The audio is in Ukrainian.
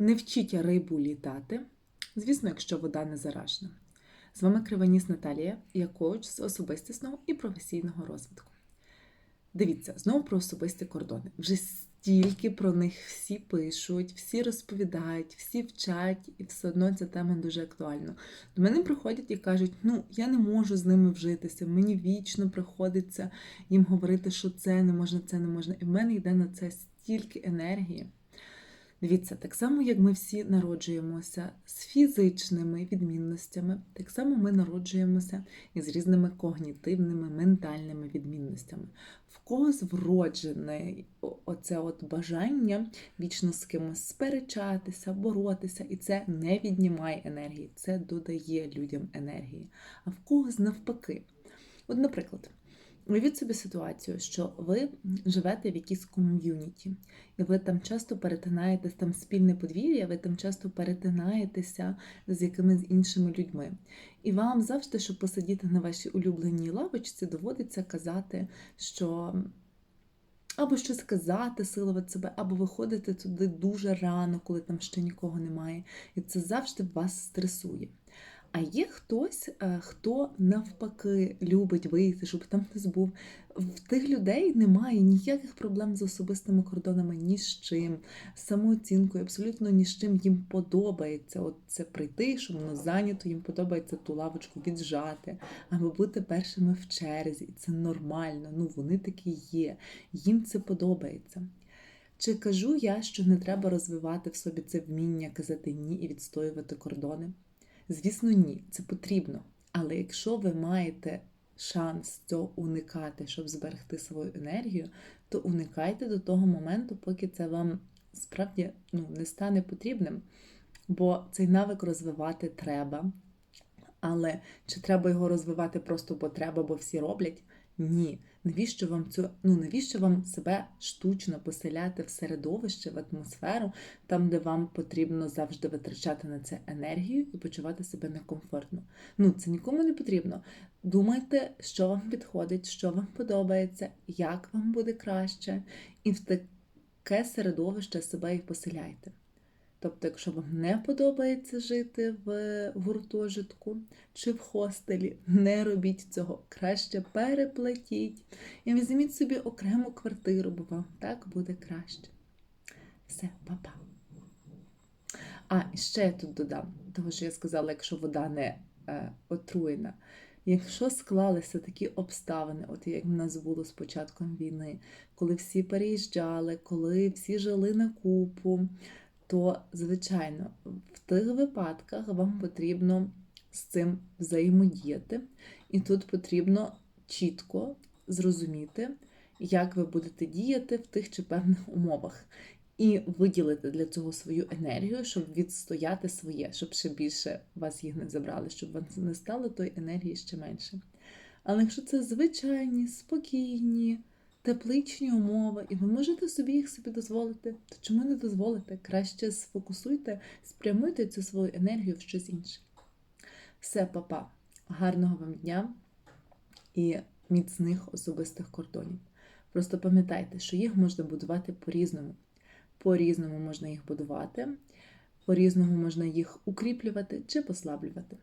Не вчіть рибу літати, звісно, якщо вода не заражена. З вами Кривоніс Наталія, я коуч з особистісного і професійного розвитку. Дивіться, знову про особисті кордони. Вже стільки про них всі пишуть, всі розповідають, всі вчать, і все одно ця тема дуже актуальна. До мене приходять і кажуть: ну, я не можу з ними вжитися, мені вічно приходиться їм говорити, що це не можна, це не можна. І в мене йде на це стільки енергії. Дивіться, так само, як ми всі народжуємося з фізичними відмінностями, так само ми народжуємося із різними когнітивними, ментальними відмінностями. В когось вроджене оце от бажання вічно з кимось сперечатися, боротися, і це не віднімає енергії, це додає людям енергії. А в когось навпаки. От, наприклад. Уявіть собі ситуацію, що ви живете в якійсь ком'юніті, і ви там часто перетинаєтесь там спільне подвір'я, ви там часто перетинаєтеся з якимись іншими людьми. І вам завжди, щоб посидіти на вашій улюбленій лавочці, доводиться казати, що або щось сказати, силувати себе, або виходити туди дуже рано, коли там ще нікого немає. І це завжди вас стресує. А є хтось, е, хто навпаки любить вийти, щоб там хтось був. В тих людей немає ніяких проблем з особистими кордонами, ні з чим, самооцінкою, абсолютно ні з чим їм подобається. От це прийти, щоб воно зайнято, їм подобається ту лавочку віджати, або бути першими в черзі. І це нормально. Ну вони такі є. Їм це подобається. Чи кажу я, що не треба розвивати в собі це вміння казати ні і відстоювати кордони? Звісно, ні, це потрібно. Але якщо ви маєте шанс цього уникати, щоб зберегти свою енергію, то уникайте до того моменту, поки це вам справді ну, не стане потрібним. Бо цей навик розвивати треба. Але чи треба його розвивати просто бо треба, бо всі роблять? Ні. Навіщо вам цю, ну навіщо вам себе штучно поселяти в середовище, в атмосферу, там, де вам потрібно завжди витрачати на це енергію і почувати себе некомфортно? Ну, це нікому не потрібно. Думайте, що вам підходить, що вам подобається, як вам буде краще, і в таке середовище себе і поселяйте. Тобто, якщо вам не подобається жити в гуртожитку чи в хостелі, не робіть цього. Краще переплатіть і візьміть собі окрему квартиру, бо вам так буде краще. Все, па-па. А, ще я тут додам, тому що я сказала, якщо вода не е, отруєна. Якщо склалися такі обставини, от як в нас було з початком війни, коли всі переїжджали, коли всі жили на купу, то, звичайно, в тих випадках вам потрібно з цим взаємодіяти, і тут потрібно чітко зрозуміти, як ви будете діяти в тих чи певних умовах, і виділити для цього свою енергію, щоб відстояти своє, щоб ще більше вас їх не забрали, щоб вас не стало тої енергії ще менше. Але якщо це звичайні, спокійні, тепличні умови, і ви можете собі їх собі дозволити, то чому не дозволите? Краще сфокусуйте, спрямуйте цю свою енергію в щось інше. Все, папа, гарного вам дня і міцних особистих кордонів. Просто пам'ятайте, що їх можна будувати по-різному. По-різному можна їх будувати, по-різному можна їх укріплювати чи послаблювати.